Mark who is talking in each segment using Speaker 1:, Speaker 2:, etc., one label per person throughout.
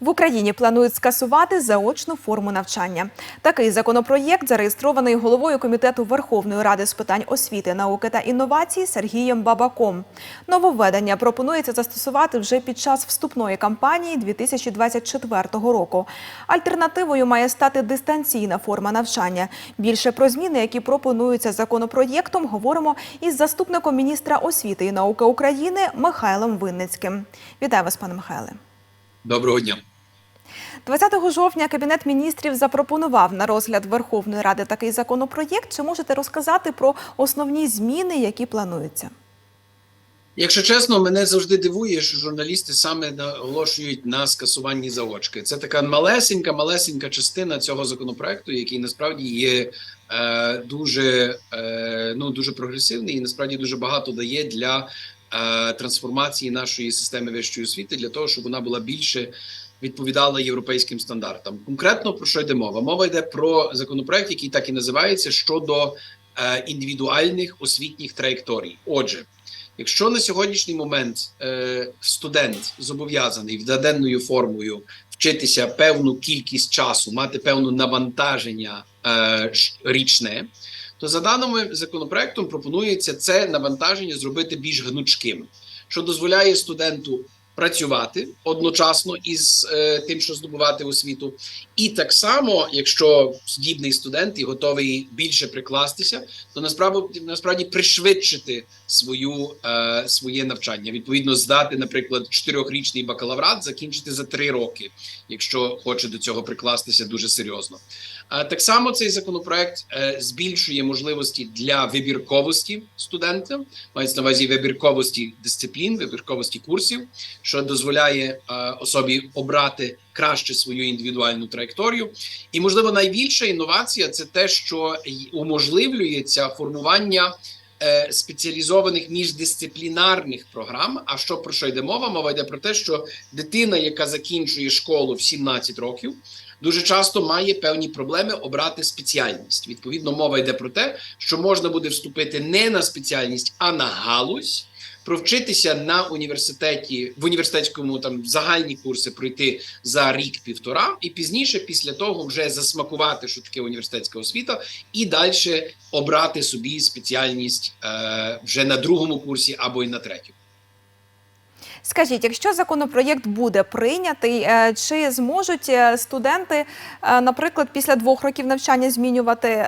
Speaker 1: В Україні планують скасувати заочну форму навчання. Такий законопроєкт зареєстрований головою комітету Верховної Ради з питань освіти, науки та інновацій Сергієм Бабаком. Нововведення пропонується застосувати вже під час вступної кампанії 2024 року. Альтернативою має стати дистанційна форма навчання. Більше про зміни, які пропонуються законопроєктом, говоримо із заступником міністра освіти і науки України Михайлом Винницьким. Вітаю вас, пане Михайле.
Speaker 2: Доброго дня.
Speaker 1: 20 жовтня Кабінет міністрів запропонував на розгляд Верховної Ради такий законопроєкт. Чи можете розказати про основні зміни, які плануються?
Speaker 2: Якщо чесно, мене завжди дивує, що журналісти саме наголошують на скасуванні заочки. Це така малесенька, малесенька частина цього законопроекту, який насправді є е, дуже, е, ну, дуже прогресивний і насправді дуже багато дає для е, трансформації нашої системи вищої освіти для того, щоб вона була більше відповідала європейським стандартам. Конкретно про що йде мова? Мова йде про законопроект, який так і називається щодо е, індивідуальних освітніх траєкторій. Отже. Якщо на сьогоднішній момент е, студент зобов'язаний вдаденною формою вчитися певну кількість часу, мати певне навантаження е, річне, то за даними законопроектом пропонується це навантаження зробити більш гнучким, що дозволяє студенту працювати одночасно із е, тим, що здобувати освіту, і так само, якщо здібний студент і готовий більше прикластися, то насправді насправді пришвидшити свою е, своє навчання, відповідно, здати, наприклад, чотирьохрічний бакалаврат, закінчити за три роки, якщо хоче до цього прикластися дуже серйозно. А так само цей законопроект е, збільшує можливості для вибірковості студента, мається на увазі вибірковості дисциплін, вибірковості курсів, що дозволяє е, особі обрати краще свою індивідуальну траєкторію. І, можливо, найбільша інновація це те, що уможливлюється формування е, спеціалізованих міждисциплінарних програм. А що про що йде мова? Мова йде про те, що дитина, яка закінчує школу в 17 років. Дуже часто має певні проблеми обрати спеціальність. Відповідно, мова йде про те, що можна буде вступити не на спеціальність, а на галузь, провчитися на університеті в університетському там загальні курси пройти за рік-півтора, і пізніше, після того, вже засмакувати, що таке університетська освіта, і далі обрати собі спеціальність е, вже на другому курсі або й на третьому.
Speaker 1: Скажіть, якщо законопроєкт буде прийнятий, е, чи зможуть е, студенти, е, наприклад, після двох років навчання змінювати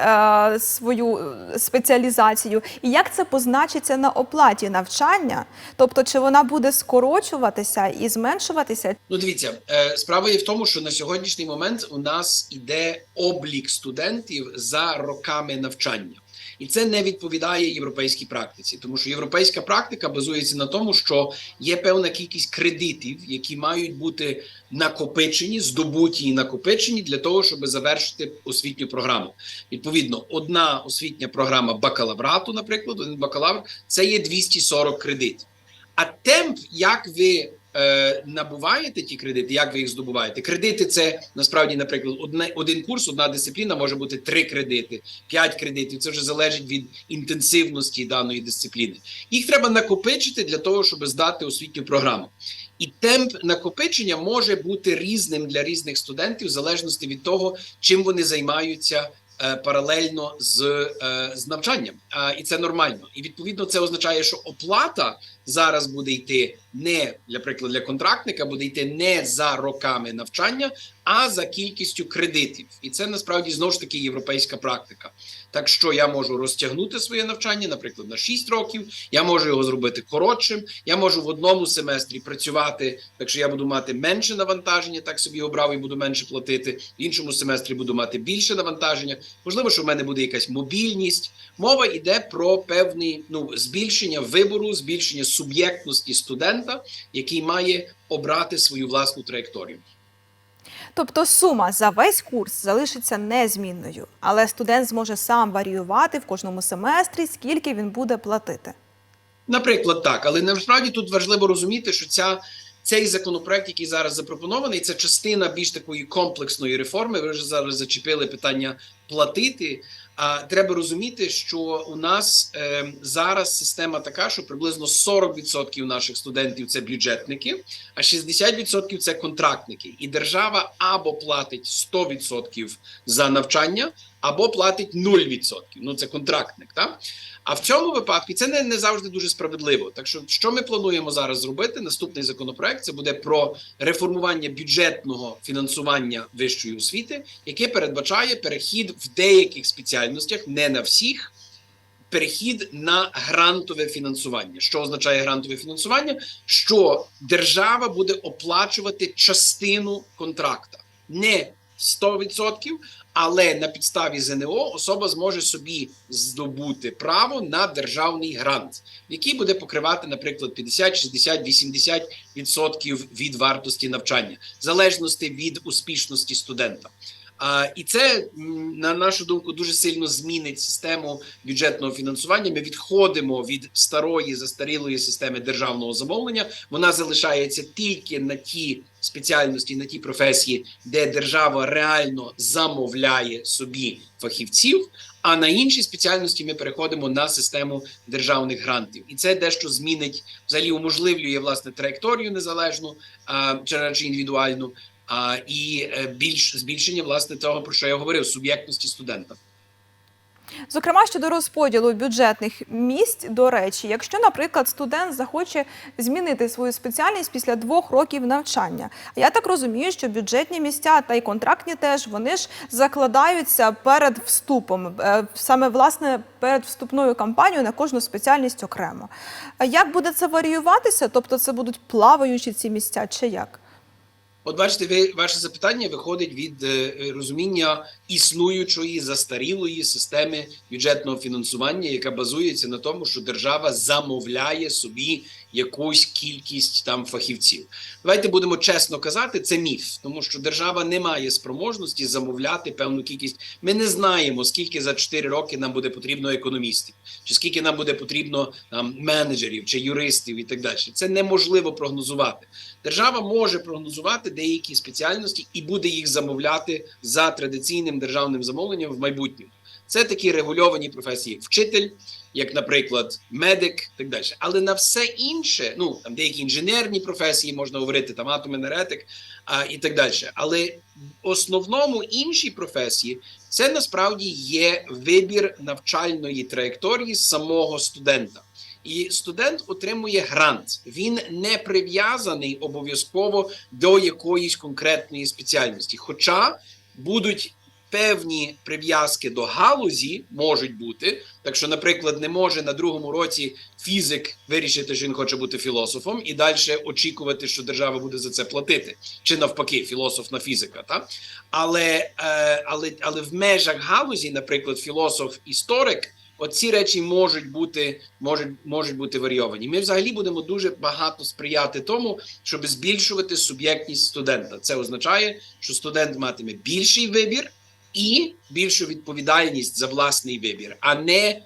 Speaker 1: свою спеціалізацію? І як це позначиться на оплаті навчання? Тобто, чи вона буде скорочуватися і зменшуватися?
Speaker 2: Ну, дивіться, справа є в тому, що на сьогоднішній момент у нас іде облік студентів за роками навчання. І це не відповідає європейській практиці, тому що європейська практика базується на тому, що є певна кількість кредитів, які мають бути накопичені, здобуті і накопичені для того, щоб завершити освітню програму. Відповідно, одна освітня програма бакалаврату, наприклад, один бакалавр, це є 240 кредитів. А темп, як ви е, набуваєте ті кредити, як ви їх здобуваєте? Кредити це насправді, наприклад, одне, один курс, одна дисципліна може бути три кредити, п'ять кредитів. Це вже залежить від інтенсивності даної дисципліни. Їх треба накопичити для того, щоб здати освітню програму. І темп накопичення може бути різним для різних студентів, в залежності від того, чим вони займаються е, паралельно з, е, з навчанням. І це нормально. І відповідно це означає, що оплата зараз буде йти не для прикладу для контрактника, буде йти не за роками навчання, а за кількістю кредитів. І це насправді знову ж таки європейська практика. Так що я можу розтягнути своє навчання, наприклад, на 6 років. Я можу його зробити коротшим. Я можу в одному семестрі працювати, так що я буду мати менше навантаження, так собі обрав і буду менше платити. В іншому семестрі буду мати більше навантаження. Можливо, що в мене буде якась мобільність. Мова йде про певний ну збільшення вибору, збільшення суб'єктності студента, який має обрати свою власну траєкторію.
Speaker 1: Тобто сума за весь курс залишиться незмінною, але студент зможе сам варіювати в кожному семестрі, скільки він буде платити.
Speaker 2: Наприклад, так, але насправді тут важливо розуміти, що ця. Цей законопроект, який зараз запропонований, це частина більш такої комплексної реформи. Ви вже зараз зачепили питання платити. А треба розуміти, що у нас е, зараз система така, що приблизно 40% наших студентів це бюджетники, а 60% це контрактники. І держава або платить 100% за навчання, або платить 0%. Ну це контрактник. Так? А в цьому випадку це не, не завжди дуже справедливо. Так що, що ми плануємо зараз зробити? Наступний законопроект це буде про реформування бюджетного фінансування вищої освіти, яке передбачає перехід в деяких спеціальностях, не на всіх. Перехід на грантове фінансування. Що означає грантове фінансування? Що держава буде оплачувати частину контракта, не 100%, але на підставі ЗНО особа зможе собі здобути право на державний грант, який буде покривати, наприклад, 50, 60, 80 відсотків від вартості навчання, в залежності від успішності студента. І це на нашу думку дуже сильно змінить систему бюджетного фінансування. Ми відходимо від старої застарілої системи державного замовлення. Вона залишається тільки на ті спеціальності, на ті професії, де держава реально замовляє собі фахівців. А на інші спеціальності ми переходимо на систему державних грантів, і це дещо змінить взагалі уможливлює власне траєкторію незалежну а, чи індивідуальну. А, і е, більш збільшення власне того, про що я говорив, суб'єктності студента.
Speaker 1: Зокрема, щодо розподілу бюджетних місць, до речі, якщо, наприклад, студент захоче змінити свою спеціальність після двох років навчання, я так розумію, що бюджетні місця та й контрактні теж вони ж закладаються перед вступом, е, саме власне перед вступною кампанією на кожну спеціальність окремо. Як буде це варіюватися? Тобто, це будуть плаваючі ці місця, чи як?
Speaker 2: От бачите, ви ваше запитання виходить від е, розуміння існуючої застарілої системи бюджетного фінансування, яка базується на тому, що держава замовляє собі якусь кількість там фахівців. Давайте будемо чесно казати, це міф, тому що держава не має спроможності замовляти певну кількість. Ми не знаємо, скільки за 4 роки нам буде потрібно економістів, чи скільки нам буде потрібно там менеджерів чи юристів і так далі. Це неможливо прогнозувати. Держава може прогнозувати деякі спеціальності і буде їх замовляти за традиційним державним замовленням в майбутньому. Це такі регульовані професії, як вчитель, як, наприклад, медик, так далі. Але на все інше, ну там деякі інженерні професії можна говорити, там атом-енергетик а, і так далі. Але в основному інші професії це насправді є вибір навчальної траєкторії самого студента. І студент отримує грант. Він не прив'язаний обов'язково до якоїсь конкретної спеціальності. Хоча будуть певні прив'язки до галузі, можуть бути. Так що, наприклад, не може на другому році фізик вирішити, що він хоче бути філософом, і далі очікувати, що держава буде за це платити, чи навпаки, філософ на фізика. Та? Але, е, але, але в межах галузі, наприклад, філософ-історик. Оці речі можуть бути можуть, можуть бути варіовані. Ми взагалі будемо дуже багато сприяти тому, щоб збільшувати суб'єктність студента. Це означає, що студент матиме більший вибір і більшу відповідальність за власний вибір, а не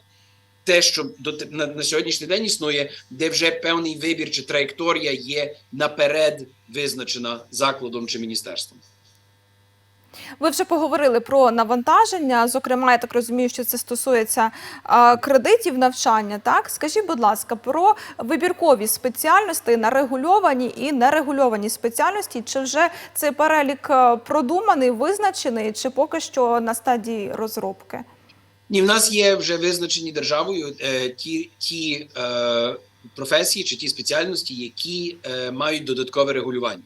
Speaker 2: те, що до на, на сьогоднішній день існує, де вже певний вибір чи траєкторія є наперед визначена закладом чи міністерством.
Speaker 1: Ви вже поговорили про навантаження. Зокрема, я так розумію, що це стосується кредитів навчання. Так, скажіть, будь ласка, про вибіркові спеціальності на регульовані і нерегульовані спеціальності. Чи вже цей перелік продуманий, визначений, чи поки що на стадії розробки?
Speaker 2: Ні, в нас є вже визначені державою е, ті, ті е, професії чи ті спеціальності, які е, мають додаткове регулювання.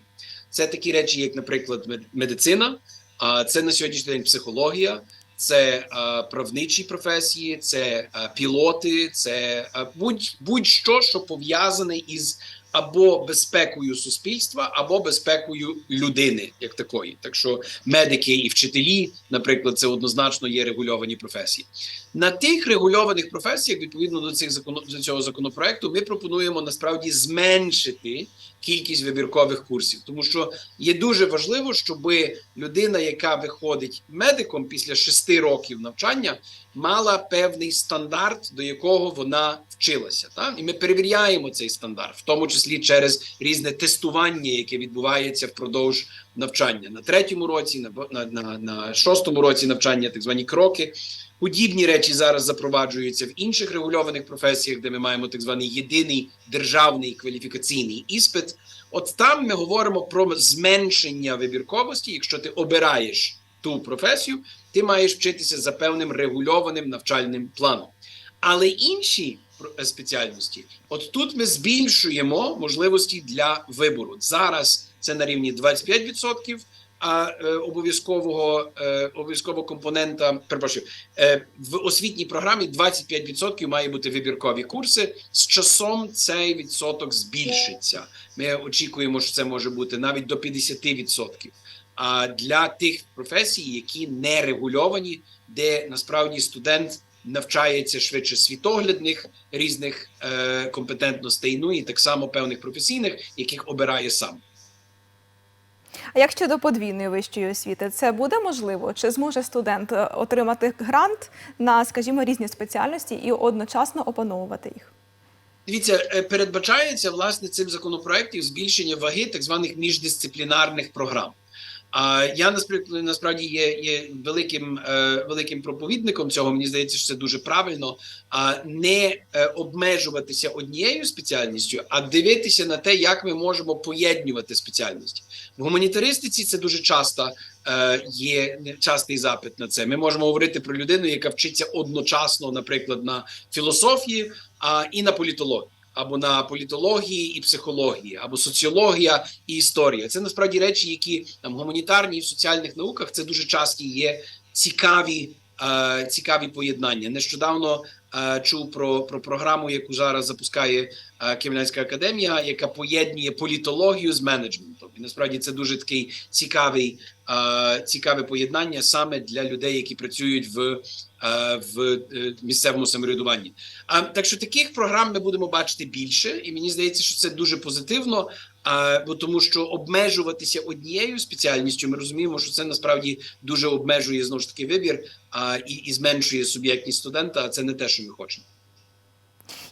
Speaker 2: Це такі речі, як, наприклад, мед- медицина, а це на сьогоднішній день психологія, це е, правничі професії, це е, пілоти, це е, будь, будь-що, що пов'язане із або безпекою суспільства, або безпекою людини, як такої. Так що медики і вчителі, наприклад, це однозначно є регульовані професії. На тих регульованих професіях, відповідно до цих закону до цього законопроекту, ми пропонуємо насправді зменшити кількість вибіркових курсів, тому що є дуже важливо, щоб людина, яка виходить медиком після шести років навчання, мала певний стандарт, до якого вона вчилася. Так? І ми перевіряємо цей стандарт, в тому числі через різне тестування, яке відбувається впродовж навчання на третьому році, на на, на, на шостому році навчання, так звані кроки. Подібні речі зараз запроваджуються в інших регульованих професіях, де ми маємо так званий єдиний державний кваліфікаційний іспит. От там ми говоримо про зменшення вибірковості. Якщо ти обираєш ту професію, ти маєш вчитися за певним регульованим навчальним планом. Але інші спеціальності, от тут ми збільшуємо можливості для вибору. Зараз це на рівні 25%, а е, обов'язкового е, обов'язкового компонента, перепрошую, е, в освітній програмі 25% має бути вибіркові курси. З часом цей відсоток збільшиться. Ми очікуємо, що це може бути навіть до 50%. Для тих професій, які не регульовані, де насправді студент навчається швидше світоглядних різних е, компетентностей, ну і так само певних професійних, яких обирає сам.
Speaker 1: А як щодо подвійної вищої освіти, це буде можливо? Чи зможе студент е, отримати грант на, скажімо, різні спеціальності і одночасно опановувати їх?
Speaker 2: Дивіться, е, передбачається власне цим законопроектом збільшення ваги так званих міждисциплінарних програм. Я насправді є, є великим е, великим проповідником цього. Мені здається, що це дуже правильно. А не е, обмежуватися однією спеціальністю, а дивитися на те, як ми можемо поєднувати спеціальності. В гуманітаристиці це дуже часто е, є частий запит на це. Ми можемо говорити про людину, яка вчиться одночасно, наприклад, на філософії а, і на політології. Або на політології і психології, або соціологія і історія. Це насправді речі, які там гуманітарні і в соціальних науках це дуже часті є цікаві, е, цікаві поєднання. Нещодавно чув про, про програму, яку зараз запускає е, академія, яка поєднує політологію з менеджментом. І насправді це дуже такий цікавий, е, цікаве поєднання саме для людей, які працюють в, е, в е, місцевому самоврядуванні. А так що таких програм ми будемо бачити більше, і мені здається, що це дуже позитивно. А, бо тому, що обмежуватися однією спеціальністю, ми розуміємо, що це насправді дуже обмежує знову ж таки вибір а, і, і зменшує суб'єктність студента. А це не те, що ми хочемо.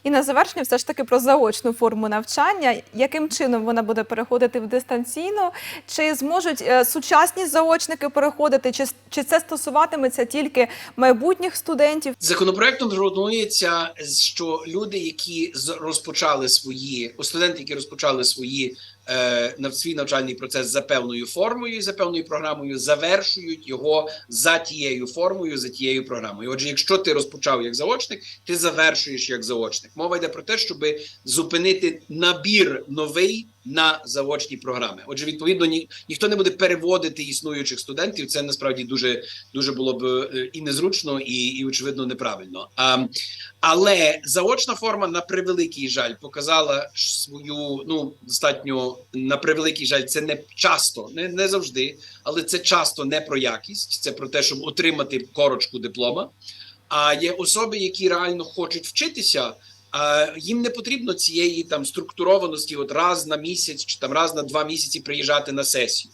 Speaker 1: І на завершення все ж таки про заочну форму навчання. Яким чином вона буде переходити в дистанційну? Чи зможуть е, сучасні заочники переходити? Чи, чи це стосуватиметься тільки майбутніх студентів?
Speaker 2: Законопроектом пропонується, що люди, які розпочали свої студенти, які розпочали свої свій навчальний процес за певною формою, і за певною програмою, завершують його за тією формою, за тією програмою. Отже, якщо ти розпочав як заочник, ти завершуєш як заочник. Мова йде про те, щоб зупинити набір новий на заочні програми. Отже, відповідно, ні, ніхто не буде переводити існуючих студентів. Це насправді дуже дуже було б е, і незручно, і, і очевидно неправильно. А, але заочна форма на превеликий жаль показала свою ну достатньо на превеликий жаль. Це не часто, не, не завжди, але це часто не про якість. Це про те, щоб отримати корочку диплома. А є особи, які реально хочуть вчитися. А їм не потрібно цієї там структурованості, от раз на місяць чи там раз на два місяці приїжджати на сесію.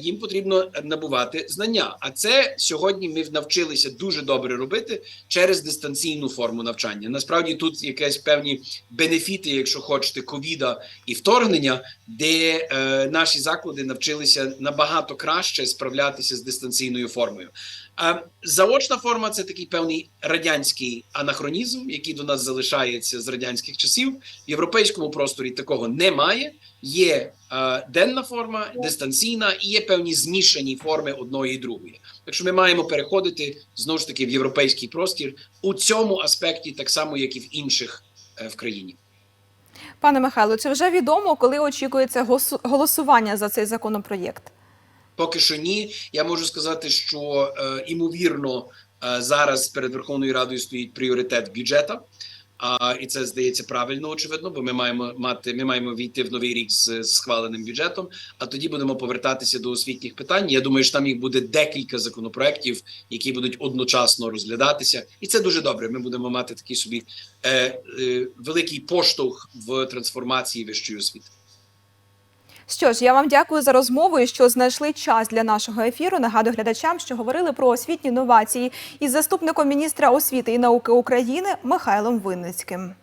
Speaker 2: Їм потрібно набувати знання. А це сьогодні ми навчилися дуже добре робити через дистанційну форму навчання. Насправді тут якісь певні бенефіти, якщо хочете, ковіда і вторгнення, де е, наші заклади навчилися набагато краще справлятися з дистанційною формою. А заочна форма це такий певний радянський анахронізм, який до нас залишається з радянських часів. В європейському просторі такого немає. Є е, денна форма, дистанційна і є певні змішані форми одної і другої. Так що ми маємо переходити знову ж таки в європейський простір у цьому аспекті, так само як і в інших е, в країні.
Speaker 1: Пане Михайло, чи вже відомо, коли очікується голосування за цей законопроєкт?
Speaker 2: Поки що ні. Я можу сказати, що е, імовірно е, зараз перед Верховною Радою стоїть пріоритет бюджета. А і це здається правильно, очевидно, бо ми маємо мати, ми маємо війти в новий рік з, схваленим бюджетом. А тоді будемо повертатися до освітніх питань. Я думаю, що там їх буде декілька законопроєктів, які будуть одночасно розглядатися, і це дуже добре. Ми будемо мати такий собі е, е, великий поштовх в трансформації вищої освіти.
Speaker 1: Що ж, я вам дякую за розмову і що знайшли час для нашого ефіру. Нагадую глядачам, що говорили про освітні новації із заступником міністра освіти і науки України Михайлом Винницьким.